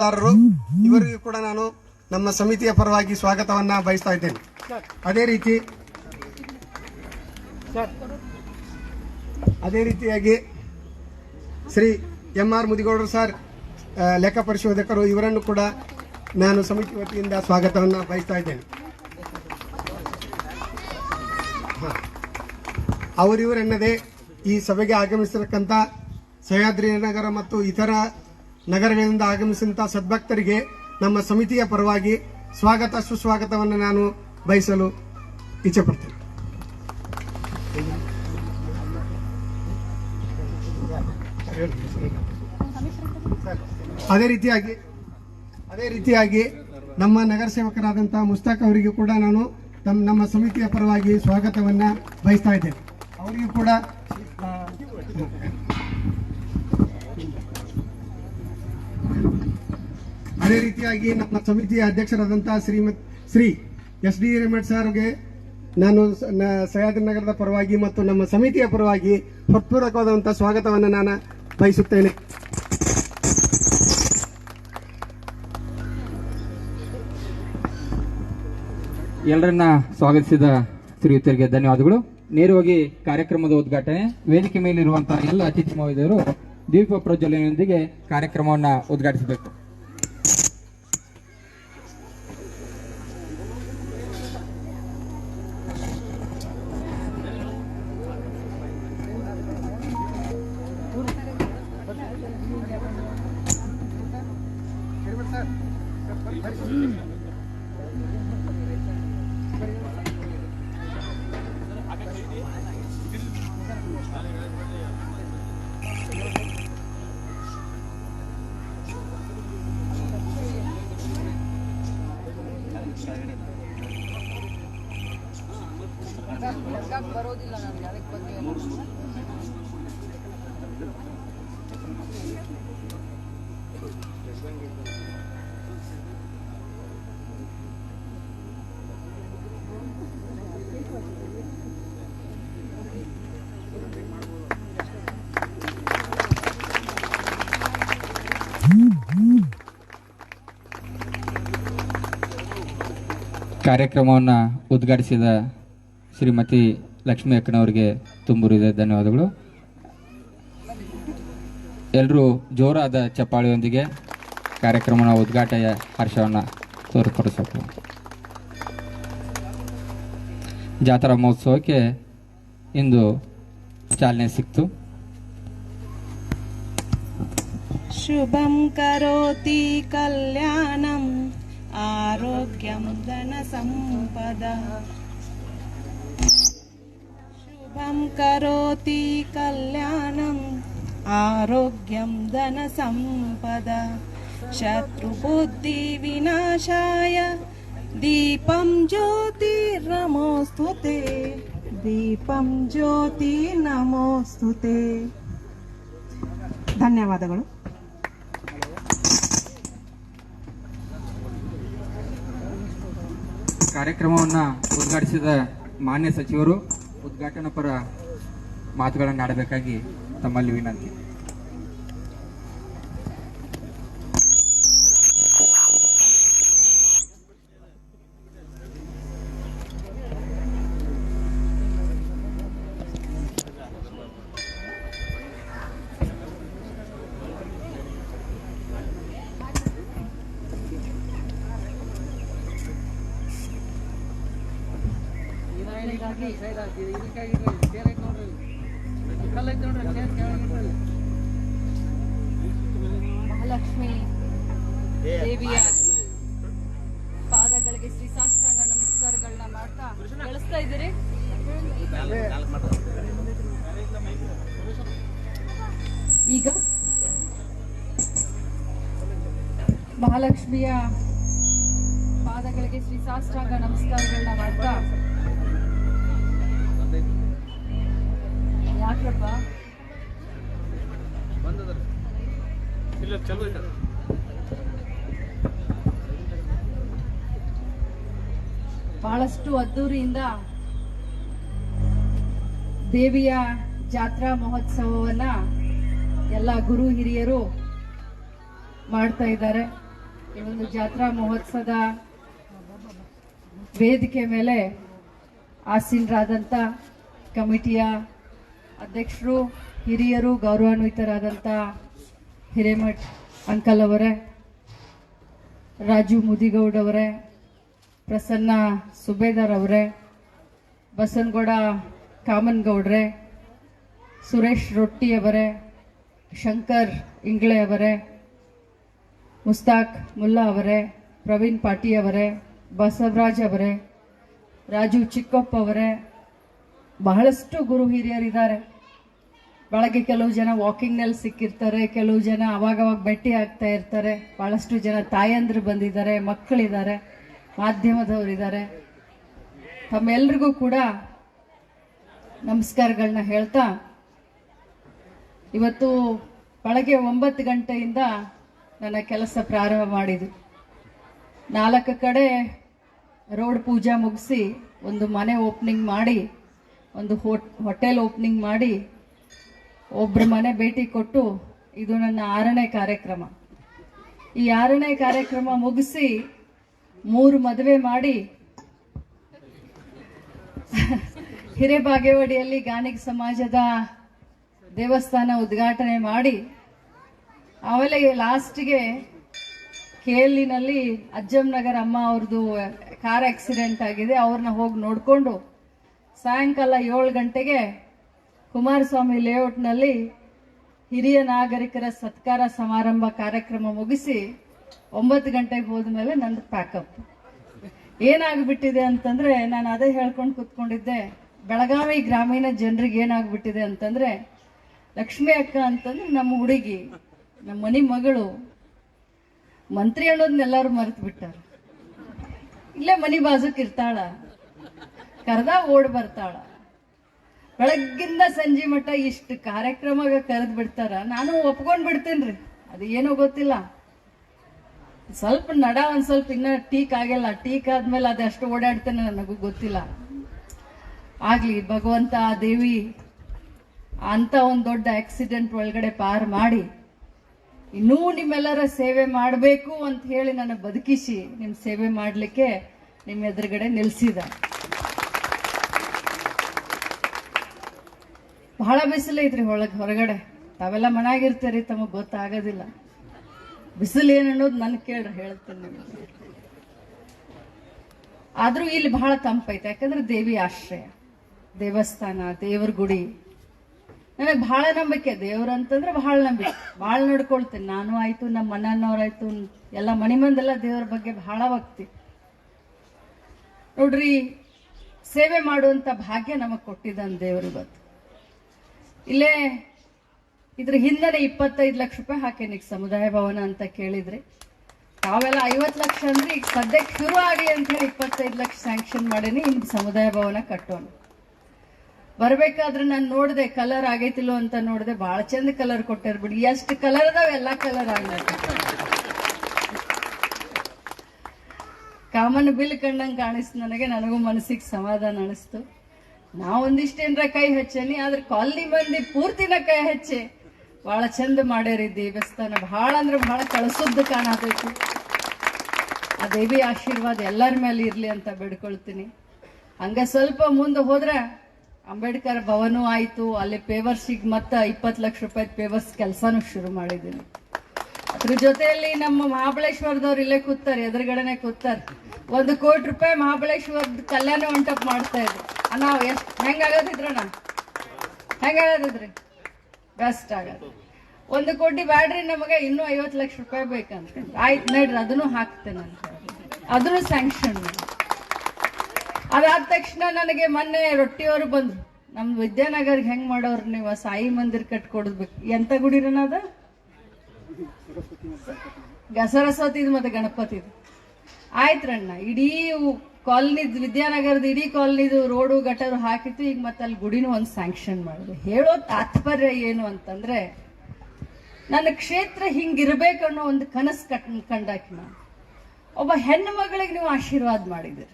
ದಾರರು ಇವರಿಗೂ ಕೂಡ ನಾನು ನಮ್ಮ ಸಮಿತಿಯ ಪರವಾಗಿ ಸ್ವಾಗತವನ್ನ ಬಯಸ್ತಾ ಇದ್ದೇನೆ ಅದೇ ರೀತಿ, ಅದೇ ರೀತಿಯಾಗಿ ಶ್ರೀ ಎಂ ಆರ್ ಮುದಿಗೌಡರು ಸರ್ ಲೆಕ್ಕ ಪರಿಶೋಧಕರು, ಇವರನ್ನು ಕೂಡ ನಾನು ಸಮಿತಿ ವತಿಯಿಂದ ಸ್ವಾಗತವನ್ನು ಬಯಸ್ತಾ ಇದ್ದೇನೆ. ಅವರಿವರೆನ್ನದೇ ಈ ಸಭೆಗೆ ಆಗಮಿಸಿರತಕ್ಕಂಥ ಸಹ್ಯಾದ್ರಿ ನಗರ ಮತ್ತು ಇತರ ನಗರಗಳಿಂದ ಆಗಮಿಸಿದಂಥ ಸದ್ಭಕ್ತರಿಗೆ ನಮ್ಮ ಸಮಿತಿಯ ಪರವಾಗಿ ಸ್ವಾಗತ, ಸುಸ್ವಾಗತವನ್ನು ನಾನು ಬಯಸಲು ಇಚ್ಛೆಪಡ್ತೇನೆ. ಅದೇ ರೀತಿಯಾಗಿ ಅದೇ ರೀತಿಯಾಗಿ ನಮ್ಮ ನಗರ ಸೇವಕರಾದಂತಹ ಮುಸ್ತಾಕ್ ಅವರಿಗೂ ಕೂಡ ನಾನು ತಮ್ಮ ನಮ್ಮ ಸಮಿತಿಯ ಪರವಾಗಿ ಸ್ವಾಗತವನ್ನು ಬಯಸ್ತಾ ಇದ್ದೇನೆ. ಅವರಿಗೂ ಕೂಡ ಅದೇ ರೀತಿಯಾಗಿ ನಮ್ಮ ಸಮಿತಿಯ ಅಧ್ಯಕ್ಷರಾದಂತಹ ಶ್ರೀಮತ್ ಶ್ರೀ ಎಸ್ ಡಿ ರೆಮಟ್ ಸರ್ಗೆ ನಾನು ಸಹ್ಯಾದ್ರಿ ನಗರದ ಪರವಾಗಿ ಮತ್ತು ನಮ್ಮ ಸಮಿತಿಯ ಪರವಾಗಿ ಹೃತ್ಪೂರ್ವಕವಾದಂತಹ ಸ್ವಾಗತವನ್ನು ನಾನು ಬಯಸುತ್ತೇನೆ. ಎಲ್ಲರನ್ನ ಸ್ವಾಗತಿಸಿದ ಶ್ರೀಯುತರಿಗೆ ಧನ್ಯವಾದಗಳು. ನೇರವಾಗಿ ಕಾರ್ಯಕ್ರಮದ ಉದ್ಘಾಟನೆ, ವೇದಿಕೆ ಮೇಲಿರುವಂತಹ ಎಲ್ಲ ಅತಿಥಿ ಮಹೋದಯರು ದೀಪ ಪ್ರಜ್ವಲನೆಯೊಂದಿಗೆ ಕಾರ್ಯಕ್ರಮವನ್ನು ಉದ್ಘಾಟಿಸಬೇಕು. Mm. ಕಾರ್ಯಕ್ರಮವನ್ನ ಉದ್ಘಾಟಿಸಿದ ಶ್ರೀಮತಿ ಲಕ್ಷ್ಮೀ ಅಕ್ಕನವರಿಗೆ ತುಂಬುರಿದ ಧನ್ಯವಾದಗಳು. ಎಲ್ಲರೂ ಜೋರಾದ ಚಪ್ಪಾಳಿಯೊಂದಿಗೆ ಕಾರ್ಯಕ್ರಮನ ಉದ್ಘಾಟನೆಯ ಹರ್ಷವನ್ನು ತೋರ್ಪಡಿಸಬೇಕು ಜಾತ್ರಾ ಮಹೋತ್ಸವಕ್ಕೆ ಇಂದು ಚಾಲನೆ ಸಿಕ್ತು. శుభం కరోతి కళ్యాణం ఆరోగ్యం ధన సంపద. శుభం కరోతి కళ్యాణం ఆరోగ్యం ధన సంపద. శత్రుబుద్ధి వినాశాయ దీపం జ్యోతిర్నమోస్తు దీపం జ్యోతిర్నమోస్తు ధన్యవాదಗಳು ಕಾರ್ಯಕ್ರಮವನ್ನು ಉದ್ಘಾಟಿಸಿದ ಮಾನ್ಯ ಸಚಿವರು ಉದ್ಘಾಟನಾ ಪರ ಮಾತುಗಳನ್ನು ಆಡಬೇಕಾಗಿ ತಮ್ಮಲ್ಲಿ ವಿನಂತಿ. ಮಹಾಲಕ್ಷ್ಮಿ ದೇವಿಯ ಪಾದಗಳಿಗೆ ಶ್ರೀ ಸಾಷ್ಟಾಂಗ ನಮಸ್ಕಾರಗಳನ್ನ ಮಾಡ್ತಾ ಕಳಿಸ್ತಾ ಇದ್ದೀರಿ? ಈಗ ಮಹಾಲಕ್ಷ್ಮಿಯ ಪಾದಗಳಿಗೆ ಶ್ರೀ ಸಾಷ್ಟಾಂಗ ನಮಸ್ಕಾರಗಳನ್ನ ಮಾಡ್ತಾ ಅದ್ದೂರಿಯಿಂದ ದೇವಿಯ ಜಾತ್ರಾ ಮಹೋತ್ಸವವನ್ನ ಎಲ್ಲ ಗುರು ಹಿರಿಯರು ಮಾಡ್ತಾ ಇದ್ದಾರೆ. ಈ ಒಂದು ಜಾತ್ರಾ ಮಹೋತ್ಸವದ ವೇದಿಕೆ ಮೇಲೆ ಆಸೀನರಾದಂಥ ಕಮಿಟಿಯ ಅಧ್ಯಕ್ಷರು, ಹಿರಿಯರು ಗೌರವಾನ್ವಿತರಾದಂಥ ಹಿರೇಮಠ್ ಅಂಕಲ್ ಅವರೇ, ರಾಜು ಮುದಿಗೌಡ್ ಅವರೇ ಪ್ರಸನ್ನ ಸುಬೇದಾರ್ ಅವರೇ, ಬಸನಗೌಡ ಕಾಮನ್ಗೌಡ್ರೆ, ಸುರೇಶ್ ರೊಟ್ಟಿ ಅವರೇ, ಶಂಕರ್ ಇಂಗ್ಳೆ ಅವರೇ, ಮುಸ್ತಾಕ್ ಮುಲ್ಲಾ ಅವರೇ, ಪ್ರವೀಣ್ ಪಾಟಿ ಅವರೇ, ಬಸವರಾಜ್ ಅವರೇ, ರಾಜು ಚಿಕ್ಕಪ್ಪ ಅವರೇ, ಬಹಳಷ್ಟು ಗುರು ಹಿರಿಯರಿದ್ದಾರೆ. ಬೆಳಗ್ಗೆ ಕೆಲವು ಜನ ವಾಕಿಂಗ್ನಲ್ಲಿ ಸಿಕ್ಕಿರ್ತಾರೆ, ಕೆಲವು ಜನ ಅವಾಗವಾಗ ಭೇಟಿ ಆಗ್ತಾ ಇರ್ತಾರೆ. ಬಹಳಷ್ಟು ಜನ ತಾಯಂದ್ರು ಬಂದಿದ್ದಾರೆ, ಮಕ್ಕಳಿದ್ದಾರೆ. ಮಾಧ್ಯಮದವರಿದ್ದಾರೆ ತಮ್ಮೆಲ್ರಿಗೂ ಕೂಡ ನಮಸ್ಕಾರಗಳನ್ನ ಹೇಳ್ತಾ, ಇವತ್ತು ಬೆಳಗ್ಗೆ ಒಂಬತ್ತು ಗಂಟೆಯಿಂದ ನನ್ನ ಕೆಲಸ ಪ್ರಾರಂಭ ಮಾಡಿದ್ರು ನಾಲ್ಕು ಕಡೆ ರೋಡ್ ಪೂಜಾ ಮುಗಿಸಿ ಒಂದು ಮನೆ ಓಪನಿಂಗ್ ಮಾಡಿ, ಒಂದು ಹೋಟ್, ಹೋಟೆಲ್ ಓಪನಿಂಗ್ ಮಾಡಿ ಒಬ್ಬರ ಮನೆ ಭೇಟಿ ಕೊಟ್ಟು ಇದು ನನ್ನ ಆರನೇ ಕಾರ್ಯಕ್ರಮ. ಈ ಆರನೇ ಕಾರ್ಯಕ್ರಮ ಮುಗಿಸಿ ಮೂರು ಮದುವೆ ಮಾಡಿ ಹಿರೇಬಾಗೇವಾಡಿಯಲ್ಲಿ ಗಾನಿಗ ಸಮಾಜದ ದೇವಸ್ಥಾನ ಉದ್ಘಾಟನೆ ಮಾಡಿ, ಆಮೇಲೆ ಲಾಸ್ಟ್ಗೆ ಕೇಲಿನಲ್ಲಿ ಅಜ್ಜಂ ನಗರ ಅಮ್ಮ ಅವ್ರದ್ದು ಕಾರ್ ಆಕ್ಸಿಡೆಂಟ್ ಆಗಿದೆ, ಅವ್ರನ್ನ ಹೋಗಿ ನೋಡಿಕೊಂಡು ಸಾಯಂಕಾಲ ಏಳು ಗಂಟೆಗೆ ಕುಮಾರಸ್ವಾಮಿ ಲೇಔಟ್ನಲ್ಲಿ ಹಿರಿಯ ನಾಗರಿಕರ ಸತ್ಕಾರ ಸಮಾರಂಭ ಕಾರ್ಯಕ್ರಮ ಮುಗಿಸಿ ಒಂಬತ್ತು ಗಂಟೆಗೆ ಹೋದ್ಮೇಲೆ ನಂದು ಪ್ಯಾಕಪ್ ಏನಾಗ್ಬಿಟ್ಟಿದೆ ಅಂತಂದ್ರೆ ನಾನು ಅದೇ ಹೇಳ್ಕೊಂಡು ಕೂತ್ಕೊಂಡಿದ್ದೆ, ಬೆಳಗಾವಿ ಗ್ರಾಮೀಣ ಜನರಿಗೆ ಏನಾಗ್ಬಿಟ್ಟಿದೆ ಅಂತಂದ್ರೆ, ಲಕ್ಷ್ಮಿ ಅಕ್ಕ ಅಂತಂದ್ರೆ ನಮ್ಮ ಹುಡುಗಿ, ನಮ್ಮ ಮನಿ ಮಗಳು, ಮಂತ್ರಿ ಅನ್ನೋದನ್ನೆಲ್ಲರೂ ಮರೆತು ಬಿಟ್ಟಾರ ಇಲ್ಲೇ ಮನಿ ಬಾಜುಕ್ ಇರ್ತಾಳ, ಕರೆದ ಓಡ್ ಬರ್ತಾಳ. ಬೆಳಗ್ಗಿಂದ ಸಂಜೆ ಮಟ್ಟ ಇಷ್ಟು ಕಾರ್ಯಕ್ರಮ ಕರೆದ್ ಬಿಡ್ತಾರ. ನಾನು ಒಪ್ಕೊಂಡ್ ಬಿಡ್ತೇನ್ರಿ, ಅದು ಏನೋ ಗೊತ್ತಿಲ್ಲ. ಸ್ವಲ್ಪ ನಡ ಒಂದ್ ಸ್ವಲ್ಪ ಇನ್ನ ಟೀಕ್ ಆಗಿಲ್ಲ. ಟೀಕ್ ಆದ್ಮೇಲೆ ಅದಷ್ಟು ಓಡಾಡ್ತೇನೆ ನನಗೂ ಗೊತ್ತಿಲ್ಲ. ಆಗ್ಲಿ, ಭಗವಂತ ದೇವಿ ಅಂತ ಒಂದ್ ದೊಡ್ಡ ಆಕ್ಸಿಡೆಂಟ್ ಒಳಗಡೆ ಪಾರ್ ಮಾಡಿ, ಇನ್ನೂ ನಿಮ್ಮೆಲ್ಲರ ಸೇವೆ ಮಾಡಬೇಕು ಅಂತ ಹೇಳಿ ನನ್ನ ಬದುಕಿಸಿ ನಿಮ್ ಸೇವೆ ಮಾಡ್ಲಿಕ್ಕೆ ನಿಮ್ ಎದುರುಗಡೆ ನಿಲ್ಸಿದ. ಬಹಳ ಬಿಸಿಲೈತ್ರಿ ಒಳಗ್ ಹೊರಗಡೆ. ತಾವೆಲ್ಲ ಮನಾಗಿರ್ತೀರಿ, ತಮಗ್ ಗೊತ್ತಾಗೋದಿಲ್ಲ. ಬಿಸಿಲು ಏನು ಅನ್ನೋದು ನನ್ ಕೇಳ್ರಿ ಹೇಳ್ತೇನೆ ಆದ್ರೂ ಇಲ್ಲಿ ಬಹಳ ತಂಪೈತೆ, ಯಾಕಂದ್ರೆ ದೇವಿ ಆಶ್ರಯ, ದೇವಸ್ಥಾನ, ದೇವ್ರ ಗುಡಿ. ನನಗೆ ಬಹಳ ನಂಬಿಕೆ ದೇವ್ರ ಅಂತಂದ್ರೆ ಬಹಳ ನಂಬಿಕೆ. ಬಹಳ ನಡ್ಕೊಳ್ತೇನೆ, ನಾನು ಆಯ್ತು, ನಮ್ಮ ಮನೆಯವ್ರಾಯ್ತು ಎಲ್ಲ ಮನೆ ಮಂದೆಲ್ಲ ದೇವ್ರ ಬಗ್ಗೆ ಬಹಳ ಭಕ್ತಿ. ನೋಡ್ರಿ, ಸೇವೆ ಮಾಡುವಂತ ಭಾಗ್ಯ ನಮಗ್ ಕೊಟ್ಟಿದ್ದಾನೆ ದೇವ್ರ ಇವತ್ತು. ಇಲ್ಲೇ ಇದ್ರ ಹಿಂದೆ ಇಪ್ಪತ್ತೈದು ಲಕ್ಷ ರೂಪಾಯಿ ಹಾಕೇನಿ ಈಗ ಸಮುದಾಯ ಭವನ ಅಂತ ಕೇಳಿದ್ರಿ? ತಾವೆಲ್ಲ ಐವತ್ತು ಲಕ್ಷ ಅಂದ್ರೆ ಈಗ ಸದ್ಯಕ್ಕೆ ಶುರು ಆಗಿ ಅಂತ ಹೇಳಿ ಇಪ್ಪತ್ತೈದು ಲಕ್ಷ ಸ್ಯಾಂಕ್ಷನ್ ಮಾಡೇನಿ ಇನ್ನು ಸಮುದಾಯ ಭವನ ಕಟ್ಟೋಣ. ಬರ್ಬೇಕಾದ್ರೆ ನಾನು ನೋಡಿದೆ ಕಲರ್ ಆಗೈತಿಲ್ಲೋ ಅಂತ ನೋಡಿದೆ ಬಹಳ ಚಂದ ಕಲರ್ ಕೊಟ್ಟಾರ ಬಿಡಿ. ಎಷ್ಟು ಕಲರ್ ಅದಾವ? ಎಲ್ಲಾ ಕಲರ್ ಆಗ್ಲತ್ತ ಕಾಮನ್ ಬಿಲ್ ಕಂಡಂಗೆ ಕಾಣಿಸ್ತು ನನಗೆ, ನನಗೂ ಮನಸ್ಸಿಗೆ ಸಮಾಧಾನ ಅನಿಸ್ತು. ನಾ ಒಂದಿಷ್ಟೇನ್ರ ಕೈ ಹಚ್ಚೇನಿ, ಆದ್ರೆ ಕಾಲನಿ ಮಂದಿ ಪೂರ್ತಿನ ಕೈ ಹಚ್ಚಿ. ಬಹಳ ಚಂದ ಮಾಡ್ಯಾರಿ ದೇವಸ್ಥಾನ. ಬಹಳ ಅಂದ್ರೆ ಬಹಳ ಕಳಸದ್ದು ಕಾಣತೈತಿ. ಆ ದೇವಿ ಆಶೀರ್ವಾದ ಎಲ್ಲರ ಮೇಲೆ ಇರ್ಲಿ ಅಂತ ಬೇಡ್ಕೊಳ್ತೀನಿ. ಹಂಗ ಸ್ವಲ್ಪ ಮುಂದೆ ಹೋದ್ರೆ ಅಂಬೇಡ್ಕರ್ ಭವನೂ ಆಯ್ತು. ಅಲ್ಲಿ ಪೇವರ್ಸಿಗೆ ಮತ್ತೆ ಇಪ್ಪತ್ತು ಲಕ್ಷ ರೂಪಾಯಿ ಪೇವರ್ಸ್ ಕೆಲಸನೂ ಶುರು ಮಾಡಿದ್ದೀನಿ. ಅದ್ರ ಜೊತೆಯಲ್ಲಿ ನಮ್ಮ ಮಹಾಬಳೇಶ್ವರದವ್ರು ಇಲ್ಲೇ ಕೂತಾರೆ, ಎದುರುಗಡೆನೆ ಕೂತಾರೆ. ಒಂದು ಕೋಟಿ ರೂಪಾಯಿ ಮಹಾಬಳೇಶ್ವರದ ಕಲ್ಯಾಣ ಮಂಟಪ ಮಾಡ್ತಾ ಇದ್ರು. ನಾವು ಎಷ್ಟು ಹೆಂಗಾಗೋದಿದ್ರಣ್ಣ ಹೆಂಗಾಗದಿದ್ರಿ ಬೆಸ್ಟ್ ಆಗತ್ತೆ. ಒಂದು ಕೋಟಿ ಬ್ಯಾಡ್ರಿ ನಮಗೆ, ಇನ್ನೂ ಐವತ್ತು ಲಕ್ಷ ರೂಪಾಯಿ ಬೇಕಂತ. ಆಯ್ತು ನೋಡ್ರಿ, ಅದನ್ನು ಹಾಕ್ತೇನೆ ಅಂತ ಅದನ್ನು ಸ್ಯಾಂಕ್ಷನ್ ಅದಾದ ತಕ್ಷಣ ನನಗೆ ಮೊನ್ನೆ ರೊಟ್ಟಿಯವರು ಬಂದ್ರು. ನಮ್ಮ ವಿದ್ಯಾನಗರ್ಗೆ ಹೆಂಗ್ ಮಾಡೋರು ನೀವು? ಸಾಯಿ ಮಂದಿರ್ ಕಟ್ಕೊಡ್ಬೇಕು ಎಂತ ಗುಡಿರನ ಅದ? ಗ- ಸರಸ್ವತಿದು ಮತ್ತೆ ಗಣಪತಿದು. ಆಯ್ತ್ರಣ್ಣ ಇಡೀ ಕಾಲನಿದ್ ವಿದ್ಯಾನಗರದ ಇಡೀ ಕಾಲನಿದು ರೋಡು ಗಟರು ಹಾಕಿತ್ತು ಈಗ ಮತ್ತೆ ಅಲ್ಲಿ ಗುಡಿನೂ ಒಂದು ಸ್ಯಾಂಕ್ಷನ್ ಮಾಡಿದ್ರು. ಹೇಳೋ ತಾತ್ಪರ್ಯ ಏನು ಅಂತಂದ್ರೆ, ನನ್ನ ಕ್ಷೇತ್ರ ಹಿಂಗಿರ್ಬೇಕನ್ನೋ ಒಂದು ಕನಸು ಕಟ್ ಕಂಡಾಕಿ ನಾನು. ಒಬ್ಬ ಹೆಣ್ಣು ಮಗಳಿಗೆ ನೀವು ಆಶೀರ್ವಾದ ಮಾಡಿದಿರಿ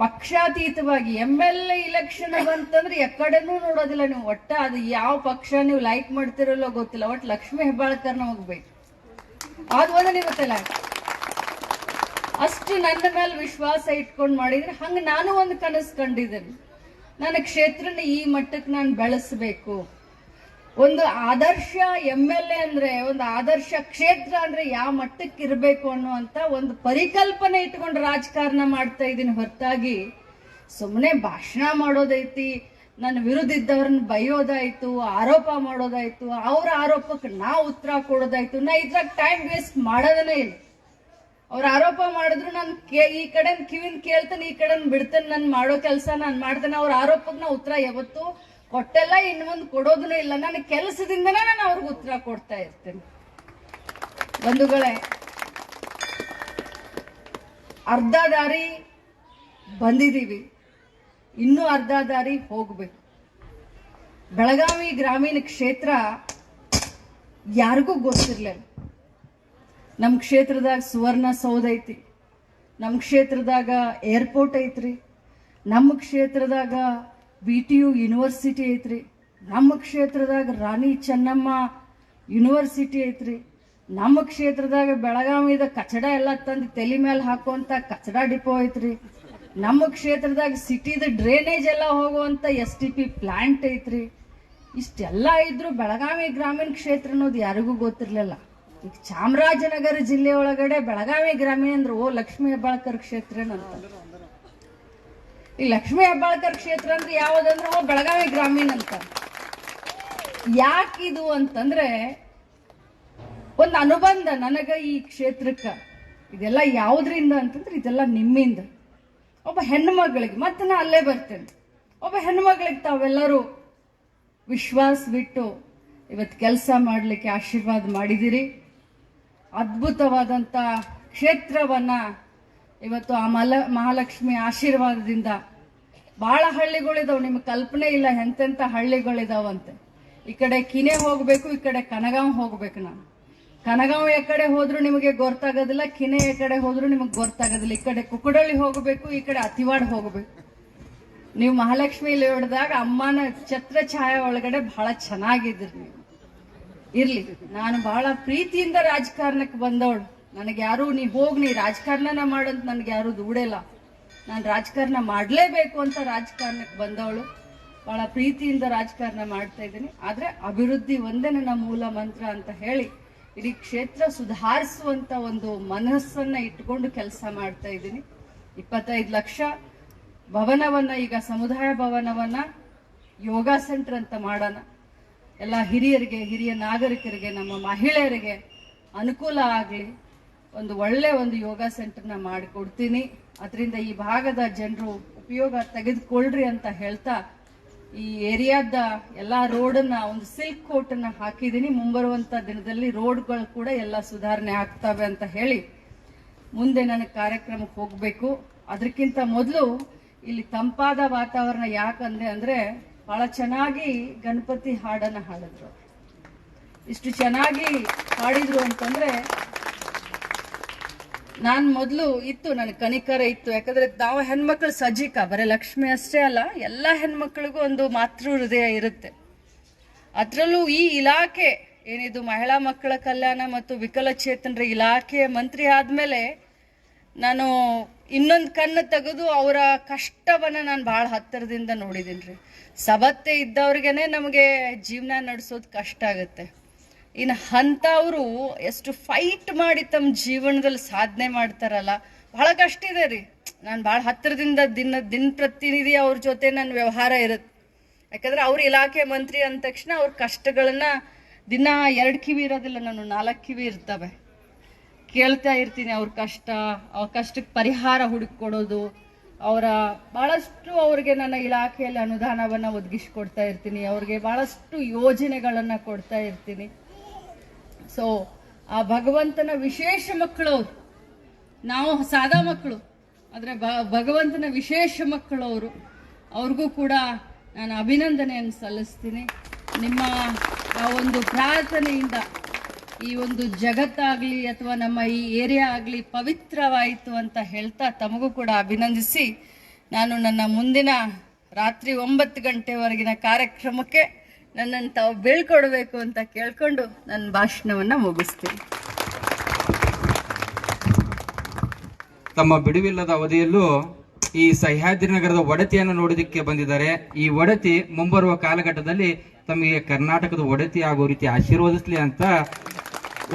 ಪಕ್ಷಾತೀತವಾಗಿ ಎಂ ಎಲ್ ಎ ಇಲೆಕ್ಷನ್ ಬಂತಂದ್ರೆ ಎಕಡೆನೂ ನೋಡೋದಿಲ್ಲ ನೀವು. ಒಟ್ಟ ಅದು ಯಾವ ಪಕ್ಷ ನೀವು ಲೈಕ್ ಮಾಡ್ತಿರಲ್ಲೋ ಗೊತ್ತಿಲ್ಲ. ಒಟ್ಟು ಲಕ್ಷ್ಮೀ ಹೆಬ್ಬಾಳ್ಕರ್ನ ಹೋಗ್ಬೇಕು ಅದು ಒಂದು ನೀವು ಗೊತ್ತಿಲ್ಲ ಅಷ್ಟು ನನ್ನ ಮೇಲೆ ವಿಶ್ವಾಸ ಇಟ್ಕೊಂಡು ಮಾಡಿದ್ರೆ ಹಂಗೆ ನಾನು ಒಂದು ಕನಸು ಕಂಡಿದ್ದೀನಿ. ನನ್ನ ಕ್ಷೇತ್ರನ ಈ ಮಟ್ಟಕ್ಕೆ ನಾನು ಬೆಳೆಸಬೇಕು. ಒಂದು ಆದರ್ಶ ಎಂ ಎಲ್ ಎ ಅಂದ್ರೆ, ಒಂದು ಆದರ್ಶ ಕ್ಷೇತ್ರ ಅಂದ್ರೆ ಯಾವ ಮಟ್ಟಕ್ಕೆ ಇರಬೇಕು ಅನ್ನುವಂತ ಒಂದು ಪರಿಕಲ್ಪನೆ ಇಟ್ಕೊಂಡು ರಾಜಕಾರಣ ಮಾಡ್ತಾ ಇದ್ದೀನಿ ಹೊರತಾಗಿ. ಸುಮ್ಮನೆ ಭಾಷಣ ಮಾಡೋದೈತಿ ನನ್ನ ವಿರುದ್ಧ ಇದ್ದವ್ರನ್ನ ಬೈಯೋದಾಯ್ತು, ಆರೋಪ ಮಾಡೋದಾಯ್ತು, ಅವ್ರ ಆರೋಪಕ್ಕೆ ನಾ ಉತ್ತರ ಕೊಡೋದಾಯ್ತು. ನಾ ಇದ್ರಾಗ ಟೈಮ್ ವೇಸ್ಟ್ ಮಾಡೋದನೇ ಇಲ್ಲ. ಅವ್ರ ಆರೋಪ ಮಾಡಿದ್ರು ನಾನು ಈ ಕಡೆ ಕಿವಿನ ಕೇಳ್ತೇನೆ, ಈ ಕಡೆ ಬಿಡ್ತೇನೆ, ನಾನು ಮಾಡೋ ಕೆಲಸ ನಾನು ಮಾಡ್ತೇನೆ, ಅವ್ರ ಆರೋಪಕ್ಕೆ ನಾ ಉತ್ತರ ಯಾವತ್ತು ಕೊಟ್ಟೆಲ್ಲ, ಇನ್ನು ಮುಂದೆ ಇಲ್ಲ. ನನ್ನ ಕೆಲಸದಿಂದನೇ ನಾನು ಅವ್ರಿಗೆ ಉತ್ತರ ಕೊಡ್ತಾ ಇರ್ತೇನೆ. ಬಂಧುಗಳೇ, ಅರ್ಧ ದಾರಿ ಬಂದಿದ್ದೀವಿ ಇನ್ನೂ ಅರ್ಧ ದಾರಿ ಹೋಗ್ಬೇಕು. ಬೆಳಗಾವಿ ಗ್ರಾಮೀಣ ಕ್ಷೇತ್ರ ಯಾರಿಗೂ ಗೊತ್ತಿರ್ಲಿಲ್ಲ. ನಮ್ಮ ಕ್ಷೇತ್ರದಾಗ ಸುವರ್ಣ ಸೌಧ ಐತಿ. ನಮ್ಮ ಕ್ಷೇತ್ರದಾಗ ಏರ್ಪೋರ್ಟ್ ಐತ್ರಿ. ನಮ್ಮ ಕ್ಷೇತ್ರದಾಗ ಬಿ ಟಿ ಯು ಯೂನಿವರ್ಸಿಟಿ ಐತ್ರಿ. ನಮ್ಮ ಕ್ಷೇತ್ರದಾಗ ರಾಣಿ ಚೆನ್ನಮ್ಮ ಯೂನಿವರ್ಸಿಟಿ ಐತ್ರಿ. ನಮ್ಮ ಕ್ಷೇತ್ರದಾಗ ಬೆಳಗಾವಿದ ಕಚಡ ಎಲ್ಲ ತಂದು ತಲೆ ಮೇಲೆ ಹಾಕುವಂತ ಕಚಡ ಡಿಪೋ ಐತ್ರಿ. ನಮ್ಮ ಕ್ಷೇತ್ರದಾಗ ಸಿಟಿದ ಡ್ರೈನೇಜ್ ಎಲ್ಲ ಹೋಗುವಂತ ಎಸ್ ಟಿ ಪಿ ಪ್ಲಾಂಟ್ ಐತ್ರಿ. ಇಷ್ಟೆಲ್ಲ ಇದ್ರು ಬೆಳಗಾವಿ ಗ್ರಾಮೀಣ ಕ್ಷೇತ್ರ ಅನ್ನೋದು ಯಾರಿಗೂ ಗೊತ್ತಿರ್ಲಿಲ್ಲ. ಈಗ ಚಾಮರಾಜನಗರ ಜಿಲ್ಲೆ ಒಳಗಡೆ ಬೆಳಗಾವಿ ಗ್ರಾಮೀಣ ಅಂದ್ರೆ, ಓ, ಲಕ್ಷ್ಮೀ ಹೆಬ್ಬಾಳ್ಕರ್ ಕ್ಷೇತ್ರ ಈ ಲಕ್ಷ್ಮೀ ಹೆಬ್ಬಾಳ್ಕರ್ ಕ್ಷೇತ್ರ ಅಂದ್ರೆ ಯಾವ್ದಂದ್ರೆ, ಓ, ಬೆಳಗಾವಿ ಗ್ರಾಮೀಣ ಅಂತ. ಯಾಕಿದು ಅಂತಂದ್ರೆ, ಒಂದು ಅನುಬಂಧ ನನಗ ಈ ಕ್ಷೇತ್ರಕ್ಕ. ಇದೆಲ್ಲ ಯಾವ್ದ್ರಿಂದ ಅಂತಂದ್ರೆ, ಇದೆಲ್ಲ ನಿಮ್ಮಿಂದ. ಒಬ್ಬ ಹೆಣ್ಮಗಳಿಗೆ, ಮತ್ತೆ ನಾ ಅಲ್ಲೇ ಬರ್ತೇನೆ. ಒಬ್ಬ ಹೆಣ್ಮಗಳಿಗೆ ತಾವೆಲ್ಲರೂ ವಿಶ್ವಾಸ ಬಿಟ್ಟು ಇವತ್ತು ಕೆಲಸ ಮಾಡಲಿಕ್ಕೆ ಆಶೀರ್ವಾದ ಮಾಡಿದಿರಿ. ಅದ್ಭುತವಾದಂಥ ಕ್ಷೇತ್ರವನ್ನ ಇವತ್ತು ಆ ಮಲ, ಮಹಾಲಕ್ಷ್ಮಿ ಆಶೀರ್ವಾದದಿಂದ ಭಾಳ ಹಳ್ಳಿಗಳಿದಾವೆ, ನಿಮ್ಗೆ ಕಲ್ಪನೆ ಇಲ್ಲ ಎಂತೆಂಥ ಹಳ್ಳಿಗಳಿದಾವಂತೆ. ಈ ಕಡೆ ಕಿನೆ ಹೋಗಬೇಕು, ಈ ಕಡೆ ಕನಗಾಂವ್ ಹೋಗ್ಬೇಕು ನಾನು ಕನಗಾಂವ್ ಈ ಕಡೆ ಹೋದ್ರು ನಿಮಗೆ ಗೊತ್ತಾಗೋದಿಲ್ಲ ಕಿನೆ ಈ ಕಡೆ ಹೋದ್ರು ನಿಮಗೆ ಗೊತ್ತಾಗೋದಿಲ್ಲ. ಈ ಕಡೆ ಕುಕ್ಕಡಳ್ಳಿ ಹೋಗಬೇಕು, ಈ ಕಡೆ ಅತಿವಾಡ್ ಹೋಗಬೇಕು. ನೀವು ಮಹಾಲಕ್ಷ್ಮಿ ಹೊಡೆದಾಗ ಅಮ್ಮನ ಛತ್ರ ಛಾಯಾ ಒಳಗಡೆ ಬಹಳ ಚೆನ್ನಾಗಿದ್ರಿ ನೀವು. ಇರ್ಲಿ. ನಾನು ಬಹಳ ಪ್ರೀತಿಯಿಂದ ರಾಜಕಾರಣಕ್ಕೆ ಬಂದವಳು. ನನಗೆ ಯಾರು ನೀ ಹೋಗ್ ನೀ ರಾಜಕಾರಣನ ಮಾಡಂತ ನನಗೆ ಯಾರು ದೂಡೆಲ್ಲ. ನಾನು ರಾಜಕಾರಣ ಮಾಡಲೇಬೇಕು ಅಂತ ರಾಜಕಾರಣಕ್ಕೆ ಬಂದವಳು. ಬಹಳ ಪ್ರೀತಿಯಿಂದ ರಾಜಕಾರಣ ಮಾಡ್ತಾ ಇದ್ದೀನಿ. ಆದ್ರೆ ಅಭಿವೃದ್ಧಿ ಒಂದೇ ನನ್ನ ಮೂಲ ಮಂತ್ರ ಅಂತ ಹೇಳಿ ಇಡೀ ಕ್ಷೇತ್ರ ಸುಧಾರಿಸುವಂತ ಒಂದು ಮನಸ್ಸನ್ನ ಇಟ್ಕೊಂಡು ಕೆಲಸ ಮಾಡ್ತಾ ಇದ್ದೀನಿ. ಇಪ್ಪತ್ತೈದು ಲಕ್ಷ ಭವನವನ್ನ, ಈಗ ಸಮುದಾಯ ಭವನವನ್ನ ಯೋಗ ಸೆಂಟರ್ ಅಂತ ಮಾಡೋಣ. ಎಲ್ಲ ಹಿರಿಯರಿಗೆ, ಹಿರಿಯ ನಾಗರಿಕರಿಗೆ, ನಮ್ಮ ಮಹಿಳೆಯರಿಗೆ ಅನುಕೂಲ ಆಗಲಿ, ಒಂದು ಒಳ್ಳೆ ಒಂದು ಯೋಗ ಸೆಂಟರ್ನ ಮಾಡಿಕೊಡ್ತೀನಿ. ಅದರಿಂದ ಈ ಭಾಗದ ಜನರು ಉಪಯೋಗ ತೆಗೆದುಕೊಳ್ಳ್ರಿ ಅಂತ ಹೇಳ್ತಾ ಈ ಏರಿಯಾದ ಎಲ್ಲ ರೋಡನ್ನ, ಒಂದು ಸಿಲ್ಕ್ ಕೋಟನ್ನ ಹಾಕಿದ್ದೀನಿ. ಮುಂಬರುವಂತ ದಿನದಲ್ಲಿ ರೋಡ್ಗಳು ಕೂಡ ಎಲ್ಲ ಸುಧಾರಣೆ ಆಗ್ತವೆ ಅಂತ ಹೇಳಿ ಮುಂದೆ ನನಗೆ ಕಾರ್ಯಕ್ರಮಕ್ಕೆ ಹೋಗಬೇಕು. ಅದಕ್ಕಿಂತ ಮೊದಲು ಇಲ್ಲಿ ತಂಪಾದ ವಾತಾವರಣ ಯಾಕಂದೆ ಅಂದ್ರೆ ಬಹಳ ಚೆನ್ನಾಗಿ ಗಣಪತಿ ಹಾಡನ್ನು ಹಾಡಿದ್ರು. ಇಷ್ಟು ಚೆನ್ನಾಗಿ ಹಾಡಿದ್ರು ಅಂತಂದ್ರೆ ನಾನು ಮೊದಲು ಇತ್ತು, ನನ್ ಕನಿಕರ ಇತ್ತು. ಯಾಕಂದ್ರೆ ನಾವು ಹೆಣ್ಮಕ್ಳು ಸಜ್ಜಿಕ ಬರೀ ಲಕ್ಷ್ಮಿ ಅಷ್ಟೇ ಅಲ್ಲ, ಎಲ್ಲ ಹೆಣ್ಮಕ್ಳಿಗೂ ಒಂದು ಮಾತೃ ಹೃದಯ ಇರುತ್ತೆ. ಅದರಲ್ಲೂ ಈ ಇಲಾಖೆ, ಏನಿದು ಮಹಿಳಾ ಮಕ್ಕಳ ಕಲ್ಯಾಣ ಮತ್ತು ವಿಕಲಚೇತನರ ಇಲಾಖೆಯ ಮಂತ್ರಿ ಆದಮೇಲೆ ನಾನು ಇನ್ನೊಂದು ಕಣ್ಣು ತೆಗೆದು ಅವರ ಕಷ್ಟವನ್ನ ನಾನು ಭಾಳ ಹತ್ತಿರದಿಂದ ನೋಡಿದ್ದೀನಿ ರೀ ಸಬತ್ತೆ ಇದ್ದವ್ರಿಗೇನೆ ನಮಗೆ ಜೀವನ ನಡೆಸೋದು ಕಷ್ಟ ಆಗುತ್ತೆ. ಇನ್ನು ಅಂಥವ್ರು ಎಷ್ಟು ಫೈಟ್ ಮಾಡಿ ತಮ್ಮ ಜೀವನದಲ್ಲಿ ಸಾಧನೆ ಮಾಡ್ತಾರಲ್ಲ ಬಹಳ ಕಷ್ಟ ಇದೆ ರೀ. ನಾನು ಭಾಳ ಹತ್ತಿರದಿಂದ ದಿನ ದಿನ ಪ್ರತಿನಿಧಿ ಅವ್ರ ಜೊತೆ ನನ್ನ ವ್ಯವಹಾರ ಇರುತ್ತೆ. ಯಾಕಂದ್ರೆ ಅವ್ರ ಇಲಾಖೆ ಮಂತ್ರಿ ಅಂದ ತಕ್ಷಣ ಅವ್ರ ಕಷ್ಟಗಳನ್ನ ದಿನ ಎರಡು ಕಿವಿ ಇರೋದಿಲ್ಲ, ನಾನು ನಾಲ್ಕು ಕಿವಿ ಇರ್ತವೆ. ಕೇಳ್ತಾ ಇರ್ತೀನಿ ಅವ್ರ ಕಷ್ಟ, ಅವ್ರ ಕಷ್ಟಕ್ಕೆ ಪರಿಹಾರ ಹುಡುಕೊಡೋದು ಅವರ ಬಹಳಷ್ಟು ಅವ್ರಿಗೆ ನನ್ನ ಇಲಾಖೆಯಲ್ಲಿ ಅನುದಾನವನ್ನ ಒದಗಿಸ್ಕೊಡ್ತಾ ಇರ್ತೀನಿ, ಅವ್ರಿಗೆ ಬಹಳಷ್ಟು ಯೋಜನೆಗಳನ್ನ ಕೊಡ್ತಾ ಇರ್ತೀನಿ. ಸೊ ಆ ಭಗವಂತನ ವಿಶೇಷ ಮಕ್ಕಳು ಅವರು. ನಾವು ಸಾದಾ ಮಕ್ಕಳು, ಆದರೆ ಭಗವಂತನ ವಿಶೇಷ ಮಕ್ಕಳು ಅವರು. ಅವ್ರಿಗೂ ಕೂಡ ನಾನು ಅಭಿನಂದನೆಯನ್ನು ಸಲ್ಲಿಸ್ತೀನಿ. ನಿಮ್ಮ ಆ ಒಂದು ಪ್ರಾರ್ಥನೆಯಿಂದ ಈ ಒಂದು ಜಗತ್ತಾಗಲಿ ಅಥವಾ ನಮ್ಮ ಈ ಏರಿಯಾ ಆಗಲಿ ಪವಿತ್ರವಾಯಿತು ಅಂತ ಹೇಳ್ತಾ ತಮಗೂ ಕೂಡ ಅಭಿನಂದಿಸಿ ನಾನು ನನ್ನ ಮುಂದಿನ ರಾತ್ರಿ ಒಂಬತ್ತು ಗಂಟೆವರೆಗಿನ ಕಾರ್ಯಕ್ರಮಕ್ಕೆ ನನ್ನನ್ನು ತಾವು ಬೀಳ್ಕೊಡ್ಬೇಕು ಅಂತ ಕೇಳ್ಕೊಂಡು ನನ್ನ ಭಾಷಣವನ್ನು ಮುಗಿಸ್ತೀನಿ. ತಮ್ಮ ಬಿಡುವಿಲ್ಲದ ಅವಧಿಯಲ್ಲೂ ಈ ಸಹ್ಯಾದ್ರಿ ನಗರದ ಒಡತಿಯನ್ನು ನೋಡೋದಕ್ಕೆ ಬಂದಿದ್ದಾರೆ. ಈ ಒಡತಿ ಮುಂಬರುವ ಕಾಲಘಟ್ಟದಲ್ಲಿ ತಮಗೆ ಕರ್ನಾಟಕದ ಒಡತಿ ಆಗೋ ರೀತಿ ಆಶೀರ್ವದಿಸಲಿ ಅಂತ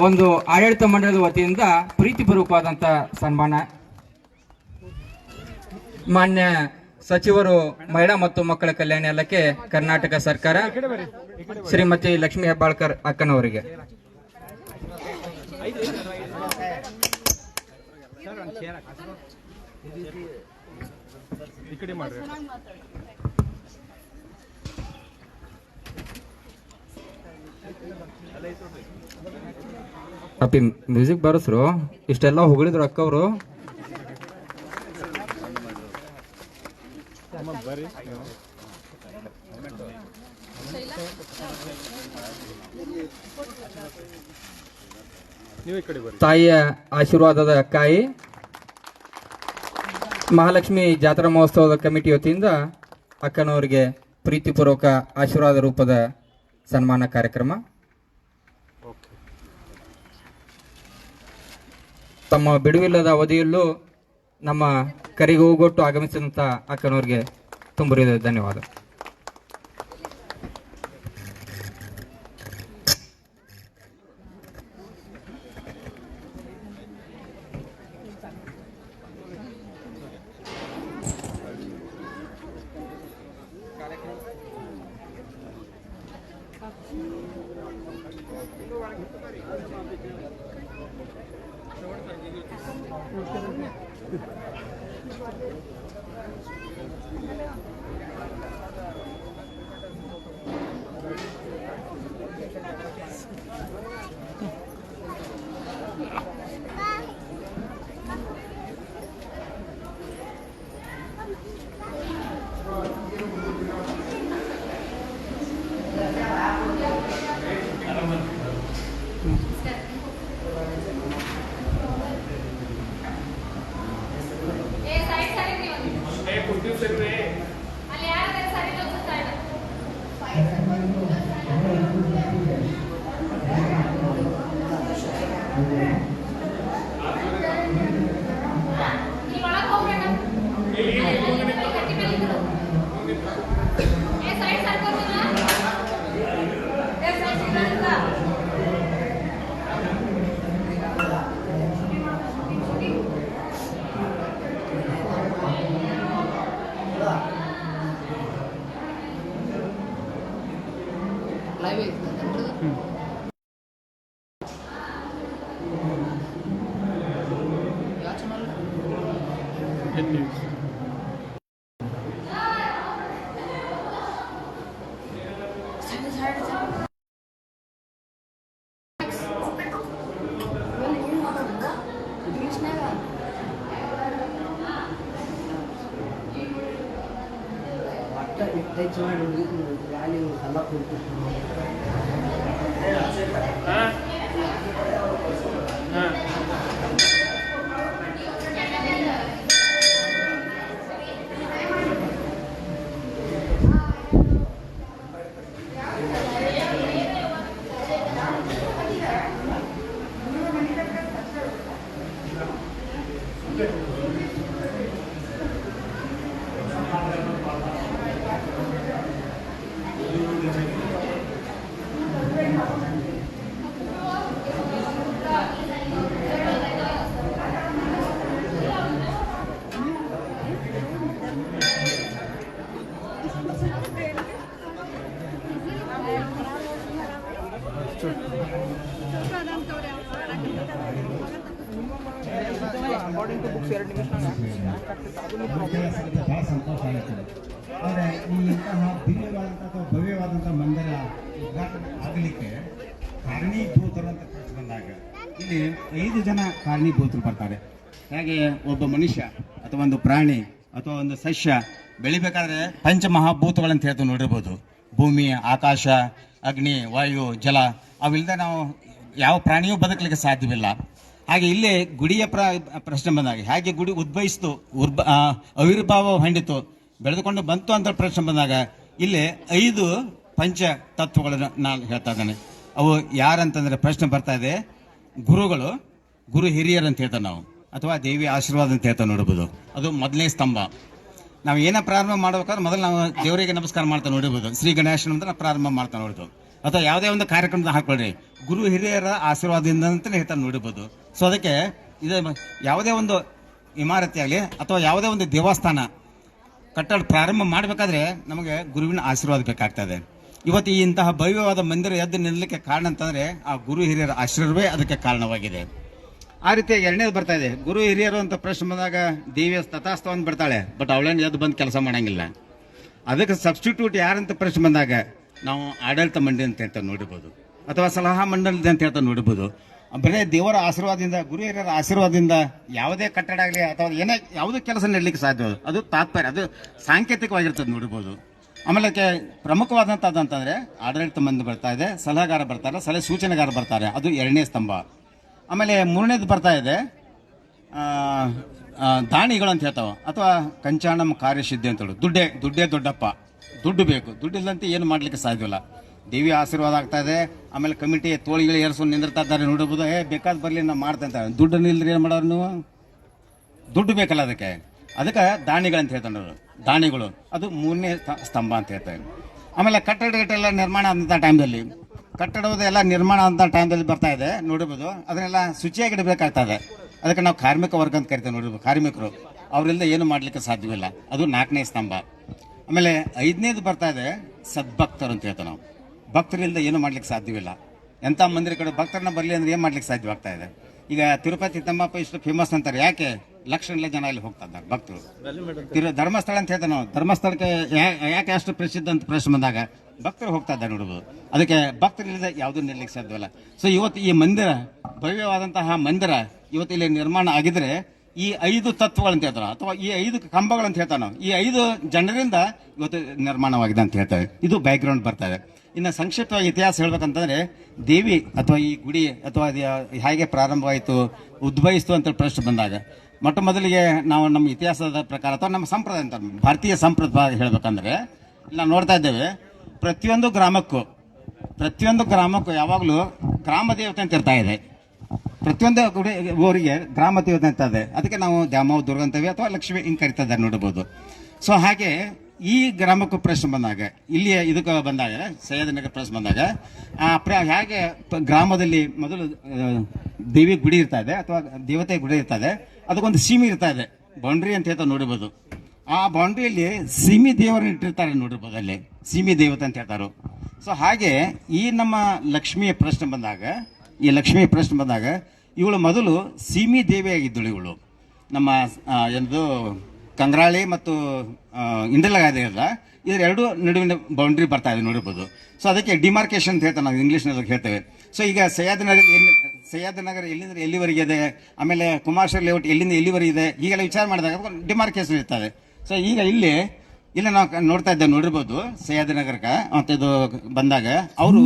ಒಂದು ಆಡಳಿತ ಮಂಡಳದ ವತಿಯಿಂದ ಪ್ರೀತಿಪೂರ್ವಕವಾದಂತಹ ಸನ್ಮಾನ. ಮಾನ್ಯ ಸಚಿವರು, ಮಹಿಳಾ ಮತ್ತು ಮಕ್ಕಳ ಕಲ್ಯಾಣ ಇಲಾಖೆ, ಕರ್ನಾಟಕ ಸರ್ಕಾರ, ಶ್ರೀಮತಿ ಲಕ್ಷ್ಮೀ ಹೆಬ್ಬಾಳ್ಕರ್ ಅಕ್ಕನವರಿಗೆ. ಅಪ್ಪಿ ಮ್ಯೂಸಿಕ್ ಬರಸ್ರು. ಇಷ್ಟೆಲ್ಲ ಹೊಗಳಿದ್ರು ಅಕ್ಕವರು. ತಾಯಿಯ ಆಶೀರ್ವಾದದ ಅಕ್ಕಾಯಿ ಮಹಾಲಕ್ಷ್ಮಿ ಜಾತ್ರಾ ಮಹೋತ್ಸವದ ಕಮಿಟಿ ವತಿಯಿಂದ ಅಕ್ಕನವರಿಗೆ ಪ್ರೀತಿಪೂರ್ವಕ ಆಶೀರ್ವಾದ ರೂಪದ ಸನ್ಮಾನ ಕಾರ್ಯಕ್ರಮ. ತಮ್ಮ ಬಿಡುವಿಲ್ಲದ ಅವಧಿಯಲ್ಲೂ ನಮ್ಮ ಕರಿಗೆ ಹೋಗೊಟ್ಟು ಆಗಮಿಸಿದಂಥ ಅಕ್ಕನವ್ರಿಗೆ ತುಂಬಿರಿದ ಧನ್ಯವಾದ. لقيت وعلم يؤمن بالعلي وخلقه ಕಾರಣೀಭೂತರು ಬರ್ತಾರೆ. ಹಾಗೆ ಒಬ್ಬ ಮನುಷ್ಯ ಅಥವಾ ಒಂದು ಪ್ರಾಣಿ ಅಥವಾ ಒಂದು ಸಸ್ಯ ಬೆಳಿಬೇಕಾದ್ರೆ ಪಂಚಮಹಾಭೂತಗಳಂತ ಹೇಳ್ತು ನೋಡಿರ್ಬೋದು. ಭೂಮಿ, ಆಕಾಶ, ಅಗ್ನಿ, ವಾಯು, ಜಲ ಅವಿಲ್ಲದೆ ನಾವು ಯಾವ ಪ್ರಾಣಿಯೂ ಬದುಕಲಿಕ್ಕೆ ಸಾಧ್ಯವಿಲ್ಲ. ಹಾಗೆ ಇಲ್ಲಿ ಗುಡಿಯ ಪ್ರ, ಪ್ರಶ್ನೆ ಬಂದಾಗ. ಹೇಗೆ ಗುಡಿ ಉದ್ಭವಿಸ್ತು? ಉರ್ಬ ಅವಿರ್ಭಾವ ಹೊಂದಿತು. ಬೆಳೆದುಕೊಂಡು ಬಂತು ಅಂತ ಪ್ರಶ್ನೆ ಬಂದಾಗ ಇಲ್ಲಿ ಐದು ಪಂಚ ತತ್ವಗಳನ್ನು ನಾನು ಹೇಳ್ತಾ ಇದ್ದೇನೆ. ಅವು ಯಾರಂತಂದರೆ ಪ್ರಶ್ನೆ ಬರ್ತಾ ಇದೆ. ಗುರುಗಳು ಗುರು ಹಿರಿಯರು ಅಂತ ಹೇಳ್ತಾರೆ ನಾವು. ಅಥವಾ ದೇವಿ ಆಶೀರ್ವಾದ ಅಂತ ಹೇಳ್ತಾ ನೋಡಬಹುದು ಅದು ಮೊದಲನೇ ಸ್ತಂಭ. ನಾವು ಏನ ಪ್ರಾರಂಭ ಮಾಡ್ಬೇಕಾದ್ರೆ ಮೊದಲು ನಾವು ದೇವರಿಗೆ ನಮಸ್ಕಾರ ಮಾಡ್ತಾ ನೋಡಬಹುದು ಶ್ರೀ ಗಣೇಶನ ಅಂತ ಪ್ರಾರಂಭ ಮಾಡ್ತಾ ನೋಡಬಹುದು ಅಥವಾ ಯಾವುದೇ ಒಂದು ಕಾರ್ಯಕ್ರಮದ ಹಾಕೊಳ್ರಿ ಗುರು ಹಿರಿಯರ ಆಶೀರ್ವಾದದಿಂದ ಅಂತ ಹೇಳ್ತಾ ನೋಡಬಹುದು ಸೊ ಅದಕ್ಕೆ ಇದು ಯಾವುದೇ ಒಂದು ಇಮಾರತಿ ಆಗಲಿ ಅಥವಾ ಯಾವುದೇ ಒಂದು ದೇವಸ್ಥಾನ ಕಟ್ಟಡ ಪ್ರಾರಂಭ ಮಾಡಬೇಕಾದ್ರೆ ನಮಗೆ ಗುರುವಿನ ಆಶೀರ್ವಾದ ಬೇಕಾಗ್ತದೆ. ಇವತ್ತು ಇಂತಹ ಭವ್ಯವಾದ ಮಂದಿರ ಎದ್ದು ನಿಲ್ಲಕ್ಕೆ ಕಾರಣ ಅಂತಂದ್ರೆ ಆ ಗುರು ಹಿರಿಯರ ಆಶೀರ್ವೇ ಅದಕ್ಕೆ ಕಾರಣವಾಗಿದೆ. ಆ ರೀತಿ ಎರಡನೇದು ಬರ್ತಾ ಇದೆ. ಗುರು ಹಿರಿಯರು ಅಂತ ಪ್ರಶ್ನೆ ಬಂದಾಗ ದೇವಿಯ ತಥಾಸ್ತ ಅಂತ ಬರ್ತಾಳೆ ಬಟ್ ಅವಳೇನು ಎದ್ದು ಬಂದು ಕೆಲಸ ಮಾಡಂಗಿಲ್ಲ. ಅದಕ್ಕೆ ಸಬ್ಸ್ಟಿಟ್ಯೂಟ್ ಯಾರಂತ ಪ್ರಶ್ನೆ ಬಂದಾಗ ನಾವು ಆಡಳಿತ ಮಂಡಳಿ ಅಂತ ಹೇಳ್ತಾ ನೋಡಿರ್ಬೋದು. ಅಥವಾ ಸಲಹಾ ಮಂಡಳಿ ಅಂತ ಹೇಳ್ತಾ ನೋಡಿರ್ಬೋದು. ಬರೀ ದೇವರ ಆಶೀರ್ವಾದದಿಂದ, ಗುರು ಹಿರಿಯರ ಆಶೀರ್ವಾದದಿಂದ ಯಾವುದೇ ಕಟ್ಟಡ ಆಗಲಿ ಅಥವಾ ಏನೇ ಯಾವುದೇ ಕೆಲಸ ನೀಡಲಿಕ್ಕೆ ಸಾಧ್ಯ ಅದು ತಾತ್ಪರ್ಯ, ಅದು ಸಾಂಕೇತಿಕವಾಗಿರ್ತದೆ ನೋಡಿರ್ಬೋದು. ಆಮೇಲೆ ಪ್ರಮುಖವಾದಂಥದ್ದು ಅಂತಂದರೆ ಆಡಳಿತ ಮಂದಿ ಬರ್ತಾ ಇದೆ, ಸಲಹೆಗಾರ ಬರ್ತಾರೆ, ಸಲಹೆ ಸೂಚನೆಗಾರ ಬರ್ತಾರೆ. ಅದು ಎರಡನೇ ಸ್ತಂಭ. ಆಮೇಲೆ ಮೂರನೇದು ಬರ್ತಾ ಇದೆ. ದಾಣಿಗಳು ಅಂತ ಹೇಳ್ತಾವ. ಅಥವಾ ಕಂಚಾಣಂ ಕಾರ್ಯಸಿದ್ಧಿ ಅಂತ ಹೇಳೋದು. ದುಡ್ಡೇ ದುಡ್ಡೇ ದೊಡ್ಡಪ್ಪ. ದುಡ್ಡು ಬೇಕು. ದುಡ್ಡಿಲ್ಲಂತೆ ಏನು ಮಾಡ್ಲಿಕ್ಕೆ ಸಾಧ್ಯವಿಲ್ಲ. ದೇವಿ ಆಶೀರ್ವಾದ ಆಗ್ತಾ ಇದೆ. ಆಮೇಲೆ ಕಮಿಟಿ ತೋಳಿಗಳು ಏರ್ಸ್ಕೊಂಡು ನಿಂದಿರ್ತಾ ಇದ್ದಾರೆ ನೋಡಬಹುದು ಏ, ಬೇಕಾದ ಬರಲಿ ನಾವು ಮಾಡ್ತಾ ಅಂತ. ದುಡ್ಡು ನಿಲ್ದ್ರಿ ಏನು ಮಾಡೋರು ನೀವು? ದುಡ್ಡು ಬೇಕಲ್ಲ ಅದಕ್ಕೆ. ಅದಕ್ಕೆ ದಾಣಿಗಳಂತ ಹೇಳ್ತಾರೆ ದಾಣಿಗಳು. ದಾನಿಗಳು ಅದು ಮೂರನೇ ಸ್ತ- ಸ್ತಂಭ ಅಂತ ಹೇಳ್ತಾರೆ. ಆಮೇಲೆ ಕಟ್ಟಡ ಗಟ್ಟೆಲ್ಲ ನಿರ್ಮಾಣ ಆದಂಥ ಟೈಮ್ದಲ್ಲಿ ಕಟ್ಟಡದ ಎಲ್ಲ ನಿರ್ಮಾಣ ಅಂತ ಟೈಮ್ದಲ್ಲಿ ಬರ್ತಾ ಇದೆ ನೋಡಿರ್ಬೋದು. ಅದನ್ನೆಲ್ಲ ಶುಚಿಯಾಗಿ ಇಡಬೇಕಾಗ್ತದೆ. ಅದಕ್ಕೆ ನಾವು ಕಾರ್ಮಿಕ ವರ್ಗ ಅಂತ ಕರಿತೇವೆ ನೋಡಿರ್ಬೋದು. ಕಾರ್ಮಿಕರು ಅವರಿಂದ ಏನು ಮಾಡಲಿಕ್ಕೆ ಸಾಧ್ಯವಿಲ್ಲ ಅದು ನಾಲ್ಕನೇ ಸ್ತಂಭ. ಆಮೇಲೆ ಐದನೇದು ಬರ್ತಾ ಇದೆ ಸದ್ಭಕ್ತರು ಅಂತ ಹೇಳ್ತೇವೆ ನಾವು. ಭಕ್ತರಿಂದ ಏನು ಮಾಡ್ಲಿಕ್ಕೆ ಸಾಧ್ಯವಿಲ್ಲ ಎಂಥ ಮಂದಿರ ಕಡೆ ಭಕ್ತರನ್ನ ಬರಲಿ ಅಂದ್ರೆ ಏನು ಮಾಡ್ಲಿಕ್ಕೆ ಸಾಧ್ಯವಾಗ್ತಾ ಇದೆ? ಈಗ ತಿರುಪತಿ ತಮ್ಮಪ್ಪ ಇಷ್ಟು ಫೇಮಸ್ ಅಂತಾರೆ. ಯಾಕೆ? ಲಕ್ಷಣಲೆ ಜನ ಇಲ್ಲಿ ಹೋಗ್ತಾ ಇದ್ದಾರೆ ಭಕ್ತರು ತಿರು ಧರ್ಮಸ್ಥಳ ಅಂತ ಹೇಳ್ತೇವೆ ನಾವು. ಧರ್ಮಸ್ಥಳಕ್ಕೆ ಯಾಕೆ ಅಷ್ಟು ಪ್ರಸಿದ್ಧ ಅಂತ ಪ್ರಶ್ನೆ ಬಂದಾಗ ಭಕ್ತರು ಹೋಗ್ತಾ ಇದ್ದಾರೆ ನೋಡ್ಬೋದು ಅದಕ್ಕೆ ಭಕ್ತರಿಲ್ಲದೆ ಯಾವುದೂ ನಿಲ್ಲಕ್ಕೆ ಸಾಧ್ಯವಲ್ಲ. ಸೊ ಇವತ್ತು ಈ ಮಂದಿರ, ಭವ್ಯವಾದಂತಹ ಮಂದಿರ ಇವತ್ತು ಇಲ್ಲಿ ನಿರ್ಮಾಣ ಆಗಿದ್ರೆ ಈ ಐದು ತತ್ವಗಳಂತ ಹೇಳ್ತಾರೆ. ಅಥವಾ ಈ ಐದು ಕಂಬಗಳಂತ ಹೇಳ್ತಾರೆ ಈ ಐದು ಜನರಿಂದ ಇವತ್ತು ನಿರ್ಮಾಣವಾಗಿದೆ ಅಂತ ಹೇಳ್ತಾರೆ. ಇದು ಬ್ಯಾಕ್ಗ್ರೌಂಡ್ ಬರ್ತಾ ಇದೆ. ಇನ್ನು ಸಂಕ್ಷಿಪ್ತವಾಗಿ ಇತಿಹಾಸ ಹೇಳ್ಬೇಕಂತಂದ್ರೆ, ದೇವಿ ಅಥವಾ ಈ ಗುಡಿ ಅಥವಾ ಹೇಗೆ ಪ್ರಾರಂಭವಾಯಿತು, ಉದ್ಭವಿಸ್ತು ಅಂತ ಪ್ರಶ್ನೆ ಬಂದಾಗ, ಮೊಟ್ಟ ಮೊದಲಿಗೆ ನಾವು ನಮ್ಮ ಇತಿಹಾಸದ ಪ್ರಕಾರ ಅಥವಾ ನಮ್ಮ ಸಂಪ್ರದಾಯ ಅಂತ ಭಾರತೀಯ ಸಂಪ್ರದಾಯ ಹೇಳ್ಬೇಕಂದ್ರೆ, ನಾವು ನೋಡ್ತಾ ಇದ್ದೇವೆ ಪ್ರತಿಯೊಂದು ಗ್ರಾಮಕ್ಕೂ ಪ್ರತಿಯೊಂದು ಗ್ರಾಮಕ್ಕೂ ಯಾವಾಗಲೂ ಗ್ರಾಮ ದೇವತೆ ಅಂತ ಇರ್ತಾ ಇದೆ. ಪ್ರತಿಯೊಂದು ಗುಡಿ, ಊರಿಗೆ ಗ್ರಾಮ ದೇವತೆ ಅಂತ ಇದೆ. ಅದಕ್ಕೆ ನಾವು ದ್ಯಾಮವ್ ದುರ್ಗ ಅಂತೇವೆ ಅಥವಾ ಲಕ್ಷ್ಮಿ ಹಿಂಗೆ ಕರಿತಾ ಇದ್ದಾರೆ ನೋಡ್ಬೋದು. ಸೊ ಹಾಗೆ ಈ ಗ್ರಾಮಕ್ಕೂ ಪ್ರಶ್ನೆ ಬಂದಾಗ, ಇಲ್ಲಿಯ ಇದಕ್ಕೆ ಬಂದಾಗ ಸಯ್ಯದನಗರ ಪ್ರಶ್ನೆ ಬಂದಾಗ, ಆ ಪ್ರ, ಹೇಗೆ ಗ್ರಾಮದಲ್ಲಿ ಮೊದಲು ದೇವಿ ಗುಡಿ ಇರ್ತಾ ಇದೆ ಅಥವಾ ದೇವತೆ ಗುಡಿ ಇರ್ತಾ ಇದೆ. ಅದಕ್ಕೊಂದು ಸೀಮೆ ಇರ್ತಾ ಇದೆ. ಬೌಂಡ್ರಿ ಅಂತ ಹೇಳ್ತಾ ನೋಡಿರ್ಬೋದು ಆ ಬೌಂಡ್ರಿಯಲ್ಲಿ ಸಿಮಿ ದೇವರನ್ನ ಇಟ್ಟಿರ್ತಾರೆ ನೋಡಿರ್ಬೋದು ಅಲ್ಲಿ ಸಿಮಿ ದೇವತೆ ಅಂತ ಹೇಳ್ತಾರೆ. ಸೊ ಹಾಗೆ ಈ ನಮ್ಮ ಲಕ್ಷ್ಮಿಯ ಪ್ರಶ್ನೆ ಬಂದಾಗ, ಈ ಲಕ್ಷ್ಮಿಯ ಪ್ರಶ್ನೆ ಬಂದಾಗ, ಇವಳು ಮೊದಲು ಸೀಮಿ ದೇವಿಯಾಗಿದ್ದಳು ಇವಳು. ನಮ್ಮ ಏನದು ಕಂಗ್ರಾಳಿ ಮತ್ತು ಇಂಡಲಗಾದೆ ಅಲ್ಲ ಇದೆರಡು ನಡುವಿನ ಬೌಂಡ್ರಿ ಬರ್ತಾ ಇದೆ ನೋಡಿರ್ಬೋದು ಸೊ ಅದಕ್ಕೆ ಡಿಮಾರ್ಕೇಶನ್ ಅಂತ ಹೇಳ್ತಾರೆ ನಾವು ಇಂಗ್ಲೀಷ್ನಲ್ಲಿ ಹೇಳ್ತೇವೆ. ಸೊ ಈಗ ಸಹ್ಯಾದ್ ನಗರ ಎಲ್ಲಿ ನಗರ ಎಲ್ಲಿಂದ ಎಲ್ಲಿವರೆಗೆ ಇದೆ? ಆಮೇಲೆ ಕುಮಾರ್ ಲೇಔಟ್ ಎಲ್ಲಿಂದ ಎಲ್ಲಿವರೆಗೆ ಇದೆ? ವಿಚಾರ ಮಾಡಿದಾಗ ಡಿಮಾರ್ಕೇಶನ್ ಇರ್ತದೆ. ಸೊ ಈಗ ಇಲ್ಲಿ, ಇಲ್ಲ ನಾವು ನೋಡ್ತಾ ಇದ್ದೇವೆ ನೋಡಿರ್ಬೋದು ಸಹ್ಯಾದ್ರಿ ನಗರಕ್ಕೆ ಮತ್ತು ಇದು ಬಂದಾಗ ಅವರು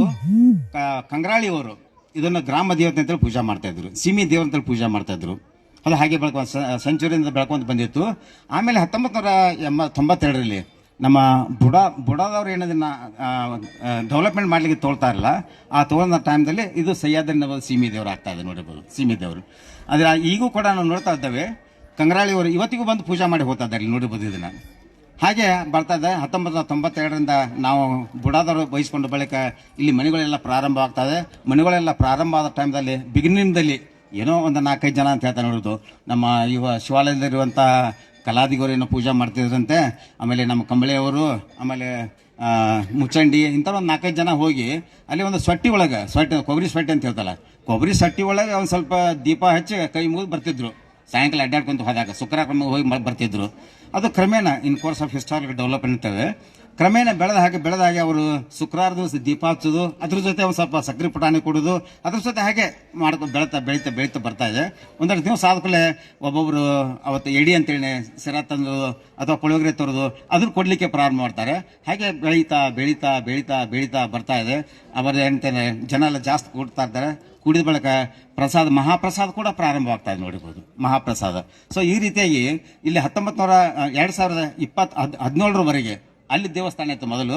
ಕಂಗ್ರಾಳಿ ಅವರು ಇದನ್ನು ಗ್ರಾಮ ದೇವತೆ ಅಂತೇಳಿ ಪೂಜಾ ಮಾಡ್ತಾ ಇದ್ರು, ಸೀಮಿ ಪೂಜಾ ಮಾಡ್ತಾ ಇದ್ರು. ಅದು ಹಾಗೆ ಬೆಳ್ಕೊಂಡು ಸೆಂಚುರಿಯಿಂದ ಬೆಳ್ಕೊಂತ ಬಂದಿತ್ತು. ಆಮೇಲೆ ಹತ್ತೊಂಬತ್ತು ನೂರ ಎಂಬ ತೊಂಬತ್ತೆರಡರಲ್ಲಿ ನಮ್ಮ ಬುಡ ಬುಡದವ್ರು ಏನದನ್ನು ಡೆವಲಪ್ಮೆಂಟ್ ಮಾಡ್ಲಿಕ್ಕೆ ತೋಳ್ತಾ ಇರಲ್ಲ, ಆ ತೋಳ್ದ ಟೈಮ್ದಲ್ಲಿ ಇದು ಸಹ್ಯಾದ್ರಿ ಸೀಮಿ ದೇವರು ಆಗ್ತಾ ಇದೆ ನೋಡಿರ್ಬೋದು, ಸೀಮಿ ದೇವರು. ಆದರೆ ಈಗೂ ಕೂಡ ನಾವು ನೋಡ್ತಾ ಇದ್ದೇವೆ ಕಂಗ್ರಾಳಿ ಅವರು ಇವತ್ತಿಗೂ ಬಂದು ಪೂಜೆ ಮಾಡಿ ಹೋಗ್ತಾ ಇದ್ದಾರೆ ನೋಡಿ ನೋಡಿರ್ಬೋದು ನಾನು ಹಾಗೆ ಬರ್ತಾ ಇದೆ, ಹತ್ತೊಂಬತ್ತು ನೂರ ತೊಂಬತ್ತೆರಡರಿಂದ ನಾವು ಬುಡಾದವರು ಬಯಸ್ಕೊಂಡ ಬಳಿಕ ಇಲ್ಲಿ ಮನೆಗಳೆಲ್ಲ ಪ್ರಾರಂಭ ಆಗ್ತದೆ ಮನೆಗಳೆಲ್ಲ ಪ್ರಾರಂಭ ಆದ ಟೈಮ್ದಲ್ಲಿ ಬಿಗಿನಿಂಗ್ದಲ್ಲಿ ಏನೋ ಒಂದು ನಾಲ್ಕೈದು ಜನ ಅಂತ ಹೇಳ್ತಾರೆ ನೋಡೋದು. ನಮ್ಮ ಇವ ಶಿವಾಲಯದಲ್ಲಿರುವಂಥ ಕಲಾದಿಗರು ಏನೋ ಪೂಜೆ ಮಾಡ್ತಿದ್ರಂತೆ. ಆಮೇಲೆ ನಮ್ಮ ಕಂಬಳಿಯವರು, ಆಮೇಲೆ ಮುಚ್ಚಂಡಿ ಇಂಥ ಒಂದು ನಾಲ್ಕೈದು ಜನ ಹೋಗಿ ಅಲ್ಲಿ ಒಂದು ಸೊಟ್ಟಿ ಒಳಗೆ ಸೊಟ್ಟಿ ಕೊಬ್ಬರಿ ಸೊಟ್ಟಿ ಅಂತ ಹೇಳ್ತಲ್ಲ ಕೊಬ್ಬರಿ ಸೊಟ್ಟಿ ಒಳಗೆ ಒಂದು ಸ್ವಲ್ಪ ದೀಪ ಹಚ್ಚಿ ಕೈ ಮುಗಿದು ಬರ್ತಿದ್ರು. ಸಾಯಂಕಾಲ ಅಡ್ಡಾಡ್ಕೊಂತ ಹೋದಾಗ ಶುಕ್ರಕ್ರಮ ಹೋಗಿ ಬರ್ತಿದ್ರು. ಅದು ಕ್ರಮೇಣ in course of historical development ಕ್ರಮೇಣ ಬೆಳೆದ ಹಾಗೆ ಬೆಳೆದ ಹಾಗೆ ಅವರು ಶುಕ್ರವಾರ ದಿವಸ ದೀಪ ಹಚ್ಚೋದು, ಅದ್ರ ಜೊತೆ ಒಂದು ಸ್ವಲ್ಪ ಸಕ್ಕರೆ ಪುಟಾಣಿ ಕೊಡೋದು, ಅದ್ರ ಜೊತೆ ಹಾಗೆ ಮಾಡ್ಕೊಂಡು ಬೆಳೀತಾ ಬೆಳೀತಾ ಬೆಳೀತಾ ಬರ್ತಾ ಇದೆ. ಒಂದೆರಡು ದಿವಸ ಆದ್ಮೇಲೆ ಒಬ್ಬೊಬ್ಬರು ಅವತ್ತು ಎಡಿ ಅಂತೇಳಿ ಸಿರ ತಂದು ಅಥವಾ ಪುಳಿಯೋಗರೆ ತರೋದು ಅದನ್ನು ಕೊಡಲಿಕ್ಕೆ ಪ್ರಾರಂಭ ಮಾಡ್ತಾರೆ. ಹಾಗೆ ಬೆಳೀತಾ ಬೆಳೀತಾ ಬೆಳೀತಾ ಬೆಳೀತಾ ಬರ್ತಾ ಇದೆ. ಅವರ ಏನಂತೇನೆ ಜನ ಎಲ್ಲ ಜಾಸ್ತಿ ಕೊಡ್ತಾ ಇರ್ತಾರೆ ಕುಡಿದ ಬಳಿಕ ಪ್ರಸಾದ, ಮಹಾಪ್ರಸಾದ ಕೂಡ ಪ್ರಾರಂಭವಾಗ್ತಾ ಇದೆ ನೋಡಿರ್ಬೋದು. ಮಹಾಪ್ರಸಾದ. ಸೊ ಈ ರೀತಿಯಾಗಿ ಇಲ್ಲಿ ಹತ್ತೊಂಬತ್ತು ನೂರ ಎರಡು ಸಾವಿರದ ಇಪ್ಪತ್ತು ಹದ್, ಹದಿನೇಳರವರೆಗೆ ಅಲ್ಲಿ ದೇವಸ್ಥಾನ ಇತ್ತು ಮೊದಲು.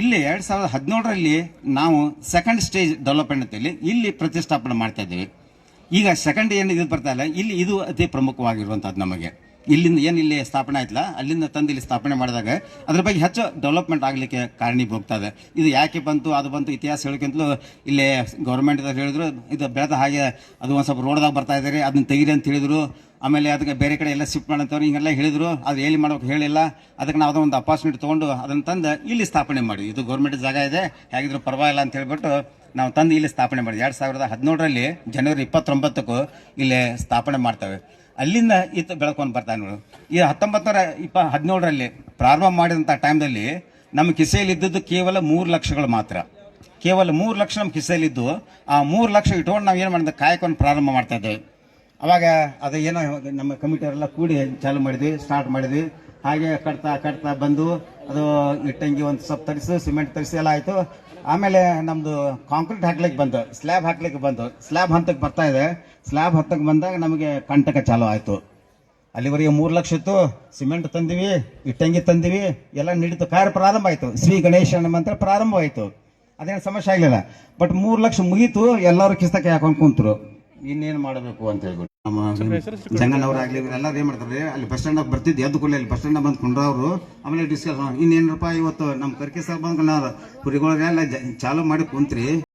ಇಲ್ಲಿ ಎರಡು ಸಾವಿರದ ಹದಿನೇಳರಲ್ಲಿ ನಾವು ಸೆಕೆಂಡ್ ಸ್ಟೇಜ್ ಡೆವಲಪ್ಮೆಂಟ್ ಅಂತೇಳಿ ಇಲ್ಲಿ ಪ್ರತಿಷ್ಠಾಪನೆ ಮಾಡ್ತಾ ಇದ್ದೀವಿ. ಈಗ ಸೆಕೆಂಡ್ ಏನು ಇದು ಬರ್ತಾ ಇಲ್ಲ, ಇಲ್ಲಿ ಇದು ಅತಿ ಪ್ರಮುಖವಾಗಿರುವಂಥದ್ದು ನಮಗೆ. ಇಲ್ಲಿಂದ ಏನು ಇಲ್ಲಿ ಸ್ಥಾಪನೆ ಆಯ್ತಲ್ಲ, ಅಲ್ಲಿಂದ ತಂದು ಇಲ್ಲಿ ಸ್ಥಾಪನೆ ಮಾಡಿದಾಗ ಅದ್ರ ಬಗ್ಗೆ ಹೆಚ್ಚು ಡೆವಲಪ್ಮೆಂಟ್ ಆಗಲಿಕ್ಕೆ ಹೋಗ್ತದೆ ಇದು. ಯಾಕೆ ಬಂತು, ಅದು ಬಂತು ಇತಿಹಾಸ ಹೇಳೋಕ್ಕಿಂತಲೂ ಇಲ್ಲಿ ಗೌರ್ಮೆಂಟ್ದಾಗ ಹೇಳಿದ್ರು, ಇದು ಬೆಳೆದ ಹಾಗೆ ಅದು ಒಂದು ಸ್ವಲ್ಪ ರೋಡ್ದಾಗ ಬರ್ತಾ ಇದ್ದಾರೆ ಅದನ್ನ ತೆಗೀರಿ ಅಂತ ಹೇಳಿದ್ರು. ಆಮೇಲೆ ಅದಕ್ಕೆ ಬೇರೆ ಕಡೆ ಎಲ್ಲ ಶಿಫ್ಟ್ ಮಾಡಂತವ್ರು ಹಿಂಗೆಲ್ಲ ಹೇಳಿದ್ರು ಅದು ಎಲ್ಲಿ ಮಾಡೋಕೆ ಹೇಳಿಲ್ಲ. ಅದಕ್ಕೆ ನಾವು ಅದೊಂದು ಅಪಾರ್ಚುನಿಟಿ ತೊಗೊಂಡು ಅದನ್ನು ತಂದು ಇಲ್ಲಿ ಸ್ಥಾಪನೆ ಮಾಡಿ. ಇದು ಗೌರ್ಮೆಂಟ್ ಜಾಗ ಇದೆ, ಹೇಗಿದ್ರು ಪರವಾಗಿಲ್ಲ ಅಂತ ಹೇಳ್ಬಿಟ್ಟು ನಾವು ತಂದು ಇಲ್ಲಿ ಸ್ಥಾಪನೆ ಮಾಡಿದ್ವಿ ಎರಡು ಸಾವಿರದ ಜನವರಿ ಇಪ್ಪತ್ತೊಂಬತ್ತಕ್ಕೂ ಇಲ್ಲಿ ಸ್ಥಾಪನೆ ಮಾಡ್ತೇವೆ. ಅಲ್ಲಿಂದ ಈತ ಬೆಳ್ಕೊಂಡು ಬರ್ತಾನೆ ನೋಡು. ಈ ಹತ್ತೊಂಬತ್ತು ನೂರ ಇಪ್ಪ ಹದಿನೇಳರಲ್ಲಿ ಪ್ರಾರಂಭ ಮಾಡಿದಂಥ ಟೈಮ್ದಲ್ಲಿ ನಮ್ಮ ಕಿಸೆಯಲ್ಲಿ ಇದ್ದದ್ದು ಕೇವಲ ಮೂರು ಲಕ್ಷಗಳು ಮಾತ್ರ. ಕೇವಲ ಮೂರು ಲಕ್ಷ ನಮ್ಮ ಕಿಸೆಯಲ್ಲಿದ್ದು, ಆ ಮೂರು ಲಕ್ಷ ಇಟ್ಕೊಂಡು ನಾವು ಏನು ಮಾಡಿದ್ವಿ? ಕಾಯಕೊಂಡು ಪ್ರಾರಂಭ ಮಾಡ್ತಾ ಇದ್ದೇವೆ ಅವಾಗ ಅದು ಏನೋ ನಮ್ಮ ಕಮಿಟಿಯವರೆಲ್ಲ ಕೂಡಿ ಚಾಲು ಮಾಡಿದ್ವಿ ಸ್ಟಾರ್ಟ್ ಮಾಡಿದ್ವಿ. ಹಾಗೆ ಕಟ್ತಾ ಕಟ್ತಾ ಬಂದು ಅದು ಇಟ್ಟಂಗಿ ಒಂದು ಸ್ವಲ್ಪ ತರಿಸಿ ಸಿಮೆಂಟ್ ತರಿಸಿ ಎಲ್ಲ ಆಯಿತು. ಆಮೇಲೆ ನಮ್ಮದು ಕಾಂಕ್ರೀಟ್ ಹಾಕ್ಲಿಕ್ಕೆ ಬಂತು, ಸ್ಲ್ಯಾಬ್ ಹಾಕ್ಲಿಕ್ಕೆ ಬಂತು. ಸ್ಲ್ಯಾಬ್ ಹಂತಕ್ಕೆ ಬರ್ತಾ ಇದೆ. ಸ್ಲ್ಯಾಬ್ ಹಂತಕ್ಕೆ ಬಂದಾಗ ನಮಗೆ ಕಂಟಕ ಚಾಲು ಆಯಿತು. ಅಲ್ಲಿವರೆಗೆ ಮೂರು ಲಕ್ಷ ಇತ್ತು, ಸಿಮೆಂಟ್ ತಂದಿವಿ, ಇಟ್ಟಂಗಿ ತಂದಿವಿ, ಎಲ್ಲ ನಡೀತು ಕಾರ್ಯ ಪ್ರಾರಂಭ ಆಯಿತು. ಶ್ರೀ ಗಣೇಶನ ಮಂತ್ರ ಪ್ರಾರಂಭವಾಯಿತು. ಅದೇನು ಸಮಸ್ಯೆ ಆಗಲಿಲ್ಲ. ಬಟ್ ಮೂರು ಲಕ್ಷ ಮುಗೀತು, ಎಲ್ಲರೂ ಕಿಸ್ತಕ್ಕೆ ಹಾಕೊಂಡು ಕುಂತರು. ಇನ್ನೇನು ಮಾಡಬೇಕು ಅಂತ ಹೇಳ್ಬಿಟ್ಟು ನಮ್ಮ ಜಂಗನವರಾಗ್ಲಿ ಇವರೆಲ್ಲರೂ ಏನ್ ಮಾಡ್ತಾರೆ. ಅಲ್ಲಿ ಬಸ್ ಸ್ಟ್ಯಾಂಡ್ ಬರ್ತಿದ್ದು ಎದ್ದು ಕೂಡಲೇ ಅಲ್ಲಿ ಬಸ್ ಸ್ಟ್ಯಾಂಡ್ ಬಂದು ಕುಂಡ್ರವ್ರು ಆಮೇಲೆ ಡಿಸ್ಕಸ್ ಇನ್ನೇನಪ್ಪ ಇವತ್ತು ನಮ್ಮ ಕರ್ಕೆ ಸರ್ ಬಂದು ಕುರಿಗಳಿಗೆಲ್ಲ ಚಾಲು ಮಾಡಿ ಕುಂತ್ರಿ.